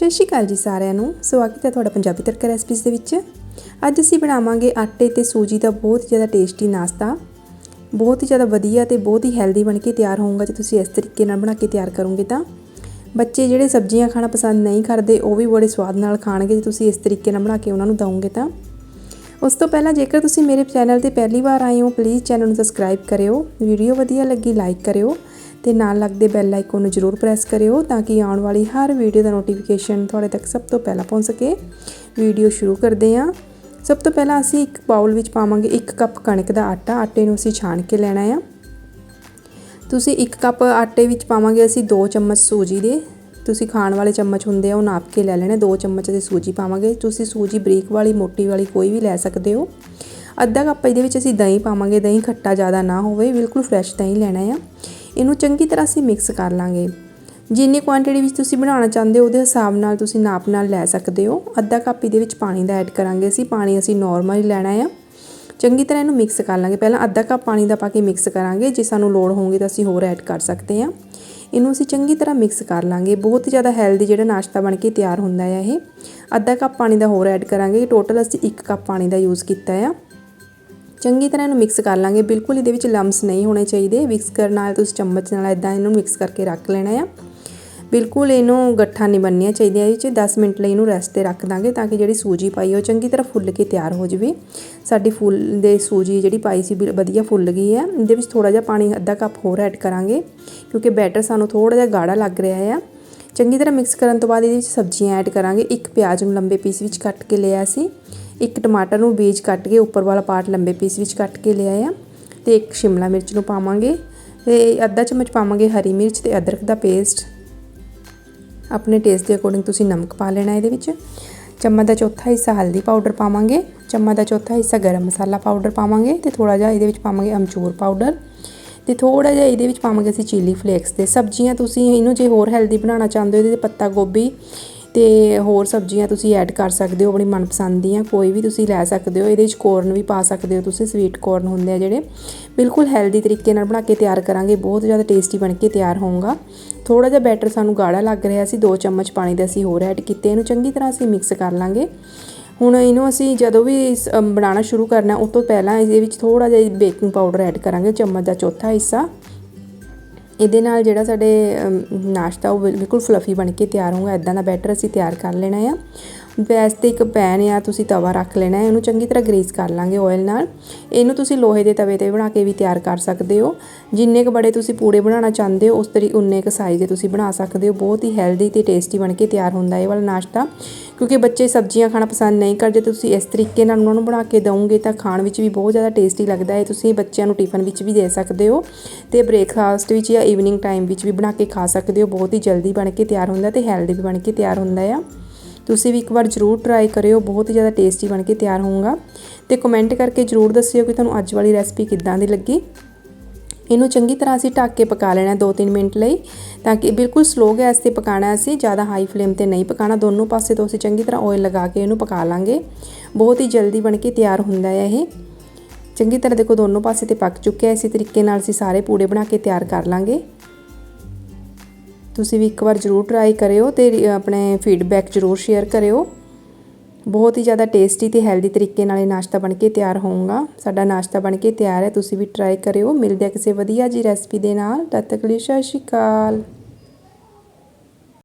ਸਤਿ ਸ਼੍ਰੀ ਅਕਾਲ ਜੀ ਸਾਰਿਆਂ ਨੂੰ। ਸਵਾਗਤ ਹੈ ਤੁਹਾਡਾ ਪੰਜਾਬੀ ਤੜਕਾ ਰੈਸਪੀਜ਼ ਦੇ ਵਿੱਚ। ਅੱਜ ਅਸੀਂ ਬਣਾਵਾਂਗੇ ਆਟੇ ਤੇ ਸੂਜੀ ਦਾ ਬਹੁਤ ਜ਼ਿਆਦਾ ਟੇਸਟੀ ਨਾਸ਼ਤਾ। ਬਹੁਤ ਹੀ ਜ਼ਿਆਦਾ ਵਧੀਆ ਤੇ ਬਹੁਤ ਹੀ ਹੈਲਦੀ ਬਣ ਕੇ ਤਿਆਰ ਹੋਊਗਾ ਜੇ ਤੁਸੀਂ ਇਸ ਤਰੀਕੇ ਨਾਲ ਬਣਾ ਕੇ ਤਿਆਰ ਕਰੋਗੇ ਤਾਂ। ਬੱਚੇ ਜਿਹੜੇ ਸਬਜ਼ੀਆਂ ਖਾਣਾ ਪਸੰਦ ਨਹੀਂ ਕਰਦੇ, ਉਹ ਵੀ ਬੜੇ ਸਵਾਦ ਨਾਲ ਖਾਣਗੇ ਜੇ ਤੁਸੀਂ ਇਸ ਤਰੀਕੇ ਨਾਲ ਬਣਾ ਕੇ ਉਹਨਾਂ ਨੂੰ ਦਵੋਗੇ ਤਾਂ। ਉਸ ਤੋਂ ਪਹਿਲਾਂ ਜੇਕਰ ਤੁਸੀਂ ਮੇਰੇ ਚੈਨਲ ਤੇ ਪਹਿਲੀ ਵਾਰ ਆਏ ਹੋ ਪਲੀਜ਼ ਚੈਨਲ ਨੂੰ ਸਬਸਕ੍ਰਾਈਬ ਕਰਿਓ। ਵੀਡੀਓ ਵਧੀਆ ਲੱਗੀ ਲਾਈਕ ਕਰਿਓ। ਤੇ ਨਾਲ ਲੱਗਦੇ ਬੈਲ ਆਈਕਨ ਨੂੰ ਜ਼ਰੂਰ ਪ੍ਰੈਸ ਕਰਿਓ ਤਾਂ ਕਿ ਆਉਣ ਵਾਲੀ ਹਰ ਵੀਡੀਓ ਦਾ ਨੋਟੀਫਿਕੇਸ਼ਨ ਤੁਹਾਡੇ ਤੱਕ ਸਭ ਤੋਂ ਪਹਿਲਾਂ ਪਹੁੰਚ ਸਕੇ। ਵੀਡੀਓ ਸ਼ੁਰੂ ਕਰਦੇ ਹਾਂ। ਸਭ ਤੋਂ ਪਹਿਲਾਂ ਅਸੀਂ ਇੱਕ ਬਾਉਲ ਵਿੱਚ ਪਾਵਾਂਗੇ 1 ਕੱਪ ਕਣਕ ਦਾ ਆਟਾ। ਆਟੇ ਨੂੰ ਅਸੀਂ ਛਾਣ ਕੇ ਲੈਣਾ ਆ। ਤੁਸੀਂ 1 ਕੱਪ ਆਟੇ ਵਿੱਚ ਪਾਵਾਂਗੇ ਅਸੀਂ 2 ਚਮਚ ਸੂਜੀ ਦੇ। ਤੁਸੀਂ ਖਾਣ ਵਾਲੇ ਚਮਚ ਹੁੰਦੇ ਆ ਉਹ ਨਾਪ ਕੇ ਲੈ ਲੈਣੇ। 2 ਚਮਚ ਦੇ ਸੂਜੀ ਪਾਵਾਂਗੇ। ਤੁਸੀਂ ਸੂਜੀ ਬਰੀਕ ਵਾਲੀ, ਮੋਟੀ ਵਾਲੀ ਕੋਈ ਵੀ ਲੈ ਸਕਦੇ ਹੋ। ਅੱਧਾ ਕੱਪ ਇਹਦੇ ਵਿੱਚ ਅਸੀਂ ਦਹੀਂ ਪਾਵਾਂਗੇ। ਦਹੀਂ ਖੱਟਾ ਜ਼ਿਆਦਾ ਨਾ ਹੋਵੇ। ਬਿਲਕੁਲ ਫਰੈਸ਼ ਦਹੀਂ ਲੈਣਾ ਆ। ਇਹਨੂੰ ਚੰਗੀ ਤਰ੍ਹਾਂ ਅਸੀਂ ਮਿਕਸ ਕਰ ਲਾਂਗੇ। ਜਿੰਨੀ ਕੁਆਂਟੀਟੀ ਵਿੱਚ ਤੁਸੀਂ ਬਣਾਉਣਾ ਚਾਹੁੰਦੇ ਹੋ, ਉਹਦੇ ਹਿਸਾਬ ਨਾਲ ਤੁਸੀਂ ਨਾਪ ਨਾਲ ਲੈ ਸਕਦੇ ਹੋ। ਅੱਧਾ ਕੱਪ ਇਹਦੇ ਵਿੱਚ ਪਾਣੀ ਦਾ ਐਡ ਕਰਾਂਗੇ ਅਸੀਂ। ਪਾਣੀ ਅਸੀਂ ਨਾਰਮਲ ਹੀ ਲੈਣਾ ਆ। ਚੰਗੀ ਤਰ੍ਹਾਂ ਇਹਨੂੰ ਮਿਕਸ ਕਰ ਲਾਂਗੇ। ਪਹਿਲਾਂ ਅੱਧਾ ਕੱਪ ਪਾਣੀ ਦਾ ਪਾ ਕੇ ਮਿਕਸ ਕਰਾਂਗੇ। ਜੇ ਸਾਨੂੰ ਲੋੜ ਹੋਊਗੀ ਤਾਂ ਅਸੀਂ ਹੋਰ ਐਡ ਕਰ ਸਕਦੇ ਹਾਂ। ਇਹਨੂੰ ਅਸੀਂ ਚੰਗੀ ਤਰ੍ਹਾਂ ਮਿਕਸ ਕਰ ਲਾਂਗੇ। ਬਹੁਤ ਜ਼ਿਆਦਾ ਹੈਲਦੀ ਜਿਹੜਾ ਨਾਸ਼ਤਾ ਬਣ ਕੇ ਤਿਆਰ ਹੁੰਦਾ ਹੈ ਇਹ। ਅੱਧਾ ਕੱਪ ਪਾਣੀ ਦਾ ਹੋਰ ਐਡ ਕਰਾਂਗੇ। ਟੋਟਲ ਅਸੀਂ 1 ਕੱਪ ਪਾਣੀ ਦਾ ਯੂਜ਼ ਕੀਤਾ ਆ। ਚੰਗੀ ਤਰ੍ਹਾਂ ਇਹਨੂੰ ਮਿਕਸ ਕਰ ਲਾਂਗੇ। ਬਿਲਕੁਲ ਇਹਦੇ ਵਿੱਚ ਲੰਮਸ ਨਹੀਂ ਹੋਣੇ ਚਾਹੀਦੇ। ਮਿਕਸ ਕਰਨ ਨਾਲ ਤੁਸੀਂ ਚਮਚ ਨਾਲ ਇਦਾਂ ਇਹਨੂੰ ਮਿਕਸ ਕਰਕੇ ਰੱਖ ਲੈਣਾ ਆ। ਬਿਲਕੁਲ ਇਹਨੂੰ ਗੱਠਾਂ ਨਹੀਂ ਬੰਨਣੀਆਂ ਚਾਹੀਦੀਆਂ। ਇਹ 'ਚ 10 ਮਿੰਟ ਲਈ ਇਹਨੂੰ ਰੈਸਟ ਤੇ ਰੱਖ ਦਾਂਗੇ ਤਾਂ ਕਿ ਜਿਹੜੀ ਸੂਜੀ ਪਾਈ ਉਹ ਚੰਗੀ ਤਰ੍ਹਾਂ ਫੁੱਲ ਕੇ ਤਿਆਰ ਹੋ ਜਾਵੇ। ਸਾਡੀ ਫੁੱਲ ਦੇ ਸੂਜੀ ਜਿਹੜੀ ਪਾਈ ਸੀ ਵਧੀਆ ਫੁੱਲ ਗਈ ਹੈ ਇਹਦੇ ਵਿੱਚ ਥੋੜਾ ਜਿਹਾ ਪਾਣੀ ਅੱਧਾ ਕੱਪ ਹੋਰ ਐਡ ਕਰਾਂਗੇ ਕਿਉਂਕਿ ਬੈਟਰ ਸਾਨੂੰ ਥੋੜਾ ਜਿਹਾ ਗਾੜਾ ਲੱਗ ਰਿਹਾ ਆ। ਚੰਗੀ ਤਰ੍ਹਾਂ ਮਿਕਸ ਕਰਨ ਤੋਂ ਬਾਅਦ ਇਹਦੇ ਵਿੱਚ ਸਬਜ਼ੀਆਂ ਐਡ ਕਰਾਂਗੇ। ਇੱਕ ਪਿਆਜ਼ ਨੂੰ ਲੰਬੇ ਪੀਸ ਵਿੱਚ ਕੱਟ ਕੇ ਲਿਆ ਸੀ। ਇੱਕ ਟਮਾਟਰ ਨੂੰ ਬੀਜ ਕੱਟ ਕੇ ਉੱਪਰ ਵਾਲਾ ਪਾਰਟ ਲੰਬੇ ਪੀਸ ਵਿੱਚ ਕੱਟ ਕੇ ਲਿਆ ਆ ਤੇ ਇੱਕ ਸ਼ਿਮਲਾ ਮਿਰਚ ਨੂੰ ਪਾਵਾਂਗੇ ਤੇ ਅੱਧਾ ਚਮਚ ਪਾਵਾਂਗੇ ਹਰੀ ਮਿਰਚ ਤੇ ਅਦਰਕ ਦਾ ਪੇਸਟ। ਆਪਣੇ ਟੇਸਟ ਦੇ ਅਕੋਰਡਿੰਗ ਤੁਸੀਂ ਨਮਕ ਪਾ ਲੈਣਾ ਇਹਦੇ ਵਿੱਚ। ਚਮਚ ਦਾ ਚੌਥਾ ਹਿੱਸਾ ਹਲਦੀ ਪਾਊਡਰ ਪਾਵਾਂਗੇ। ਚਮਚ ਦਾ ਚੌਥਾ ਹਿੱਸਾ ਗਰਮ ਮਸਾਲਾ ਪਾਊਡਰ ਪਾਵਾਂਗੇ ਤੇ ਥੋੜਾ ਜਿਹਾ ਇਹਦੇ ਵਿੱਚ ਪਾਵਾਂਗੇ ਅਮਚੂਰ ਪਾਊਡਰ। ਤੇ ਥੋੜਾ ਜਿਹਾ ਇਹਦੇ ਵਿੱਚ ਪਾਵਾਂਗੇ ਅਸੀਂ ਚਿਲੀ ਫਲੇਕਸ ਤੇ ਸਬਜ਼ੀਆਂ ਤੁਸੀਂ ਇਹਨੂੰ ਜੇ ਹੋਰ ਹੈਲਦੀ ਬਣਾਉਣਾ ਚਾਹੁੰਦੇ ਹੋ ਇਹਦੇ ਪੱਤਾ ਗੋਭੀ ਤੇ ਹੋਰ ਸਬਜ਼ੀਆਂ ਤੁਸੀਂ ਐਡ ਕਰ ਸਕਦੇ ਹੋ ਆਪਣੀ ਮਨਪਸੰਦ ਦੀਆਂ, ਕੋਈ ਵੀ ਤੁਸੀਂ ਲੈ ਸਕਦੇ ਹੋ, ਇਹਦੇ ਵਿੱਚ ਕੋਰਨ ਵੀ ਪਾ ਸਕਦੇ ਹੋ ਤੁਸੀਂ ਸਵੀਟ ਕੋਰਨ ਹੁੰਦੇ ਆ ਜਿਹੜੇ। ਬਿਲਕੁਲ ਹੈਲਦੀ ਤਰੀਕੇ ਨਾਲ ਬਣਾ ਕੇ ਤਿਆਰ ਕਰਾਂਗੇ, ਬਹੁਤ ਜ਼ਿਆਦਾ ਟੇਸਟੀ ਬਣ ਕੇ ਤਿਆਰ ਹੋਊਗਾ। ਥੋੜਾ ਜਿਹਾ ਬੈਟਰ ਸਾਨੂੰ ਗਾੜਾ ਲੱਗ ਰਿਹਾ ਸੀ 2 ਚਮਚ ਪਾਣੀ ਦੇ ਅਸੀਂ ਹੋਰ ਐਡ ਕੀਤੇ, ਇਹਨੂੰ ਚੰਗੀ ਤਰ੍ਹਾਂ ਅਸੀਂ ਮਿਕਸ ਕਰ ਲਾਂਗੇ। ਹੁਣ ਇਹਨੂੰ ਅਸੀਂ ਜਦੋਂ ਵੀ ਬਣਾਉਣਾ ਸ਼ੁਰੂ ਕਰਨਾ, ਉਸ ਤੋਂ ਪਹਿਲਾਂ ਇਹਦੇ ਵਿੱਚ ਥੋੜਾ ਜਿਹਾ ਬੇਕਿੰਗ ਪਾਊਡਰ ਐਡ ਕਰਾਂਗੇ, ਚਮਚ ਦਾ ਚੌਥਾ ਹਿੱਸਾ। ਇਹਦੇ ਨਾਲ ਜਿਹੜਾ ਸਾਡੇ ਨਾਸ਼ਤਾ ਉਹ ਬਿਲਕੁਲ ਫਲੱਫੀ ਬਣ ਕੇ ਤਿਆਰ ਹੋਊਗਾ ਇਦਾਂ ਦਾ ਬੈਟਰ ਅਸੀਂ ਤਿਆਰ ਕਰ ਲੈਣਾ ਆ। ਗੈਸ ਤੇ ਇੱਕ ਪੈਨ ਜਾਂ ਤੁਸੀਂ ਤਵਾ ਰੱਖ ਲੈਣਾ ਹੈ, ਇਹਨੂੰ ਚੰਗੀ ਤਰ੍ਹਾਂ ਗਰੀਸ ਕਰ ਲਾਂਗੇ ਆਇਲ ਨਾਲ। ਇਹਨੂੰ ਤੁਸੀਂ ਲੋਹੇ ਦੇ ਤਵੇ ਤੇ ਬਣਾ ਕੇ ਵੀ ਤਿਆਰ ਕਰ ਸਕਦੇ ਹੋ। ਜਿੰਨੇ ਕੁ ਬੜੇ ਤੁਸੀਂ ਪੂੜੇ ਬਣਾਉਣਾ ਚਾਹੁੰਦੇ ਹੋ, ਉਸ ਤਰੀ ਉਨੇ ਕੁ ਸਾਈਜ਼ ਦੇ ਤੁਸੀਂ ਬਣਾ ਸਕਦੇ ਹੋ। ਬਹੁਤ ਹੀ ਹੈਲਦੀ ਤੇ ਟੇਸਟੀ ਬਣ ਕੇ ਤਿਆਰ ਹੁੰਦਾ ਇਹ ਵਾਲਾ ਨਾਸ਼ਤਾ। ਕਿਉਂਕਿ ਬੱਚੇ ਸਬਜ਼ੀਆਂ ਖਾਣਾ ਪਸੰਦ ਨਹੀਂ ਕਰਦੇ ਤੁਸੀਂ ਇਸ ਤਰੀਕੇ ਨਾਲ ਉਹਨਾਂ ਨੂੰ ਬਣਾ ਕੇ ਦਵੋਗੇ ਤਾਂ ਖਾਣ ਵਿੱਚ ਵੀ ਬਹੁਤ ਜ਼ਿਆਦਾ ਟੇਸਟੀ ਲੱਗਦਾ ਹੈ। ਤੁਸੀਂ ਬੱਚਿਆਂ ਨੂੰ ਟਿਫਨ ਵਿੱਚ ਵੀ ਦੇ ਸਕਦੇ ਹੋ ਤੇ ਬ੍ਰੇਕਫਾਸਟ ਵਿੱਚ ਜਾਂ ਈਵਨਿੰਗ ਟਾਈਮ ਵਿੱਚ ਵੀ ਬਣਾ ਕੇ ਖਾ ਸਕਦੇ ਹੋ। ਬਹੁਤ ਹੀ ਜਲਦੀ ਬਣ ਕੇ ਤਿਆਰ ਹੁੰਦਾ ਤੇ ਹੈਲਦੀ ਵੀ ਬਣ ਕੇ ਤਿਆਰ ਹੁੰਦਾ ਆ। ਤੁਸੀਂ ਵੀ ਇੱਕ ਵਾਰ ਜ਼ਰੂਰ ਟਰਾਈ ਕਰਿਓ, ਬਹੁਤ ਹੀ ਜ਼ਿਆਦਾ ਟੇਸਟੀ ਬਣ ਕੇ ਤਿਆਰ ਹੋਊਗਾ। ਤੇ ਕਮੈਂਟ ਕਰਕੇ ਜ਼ਰੂਰ ਦੱਸਿਓ ਕਿ ਤੁਹਾਨੂੰ ਅੱਜ ਵਾਲੀ ਰੈਸਪੀ ਕਿੱਦਾਂ ਦੀ ਲੱਗੀ। ਇਹਨੂੰ ਚੰਗੀ ਤਰ੍ਹਾਂ ਅਸੀਂ ਢੱਕ ਕੇ ਪਕਾ ਲੈਣਾ 2-3 ਮਿੰਟ ਲਈ, ਤਾਂ ਕਿ ਬਿਲਕੁਲ ਸਲੋ ਗੈਸ ਤੇ ਪਕਾਣਾ ਅਸੀਂ, ਜ਼ਿਆਦਾ ਹਾਈ ਫਲੇਮ ਤੇ ਨਹੀਂ ਪਕਾਣਾ। ਦੋਨੋਂ ਪਾਸੇ ਤੋਂ ਅਸੀਂ ਚੰਗੀ ਤਰ੍ਹਾਂ ਆਇਲ ਲਗਾ ਕੇ ਇਹਨੂੰ ਪਕਾ ਲਾਂਗੇ। ਬਹੁਤ ਹੀ ਜਲਦੀ ਬਣ ਕੇ ਤਿਆਰ ਹੁੰਦਾ ਹੈ ਇਹ। ਚੰਗੀ ਤਰ੍ਹਾਂ ਦੇਖੋ, ਦੋਨੋਂ ਪਾਸੇ ਤੇ ਪੱਕ ਚੁੱਕਿਆ ਇਸੇ ਤਰੀਕੇ ਨਾਲ ਅਸੀਂ ਸਾਰੇ ਪੂੜੇ ਬਣਾ ਕੇ ਤਿਆਰ ਕਰ ਲਾਂਗੇ। ਤੁਸੀਂ ਵੀ ਇੱਕ ਵਾਰ ਜ਼ਰੂਰ ਟਰਾਈ ਕਰਿਓ ਤੇ ਆਪਣੇ ਫੀਡਬੈਕ ਜ਼ਰੂਰ ਸ਼ੇਅਰ ਕਰਿਓ। ਬਹੁਤ ਹੀ ਜ਼ਿਆਦਾ ਟੇਸਟੀ ਤੇ ਹੈਲਦੀ ਤਰੀਕੇ ਨਾਲ ਇਹ ਨਾਸ਼ਤਾ ਬਣ ਕੇ ਤਿਆਰ ਹੋਊਗਾ। ਸਾਡਾ ਨਾਸ਼ਤਾ ਬਣ ਕੇ ਤਿਆਰ ਹੈ, ਤੁਸੀਂ ਵੀ ਟਰਾਈ ਕਰਿਓ। ਮਿਲਦੇ ਆ ਕਿਸੇ ਵਧੀਆ ਜੀ ਰੈਸਪੀ ਦੇ ਨਾਲ। ਤਦ ਤੱਕ ਲਈ ਸਤਿ ਸ਼੍ਰੀ ਅਕਾਲ।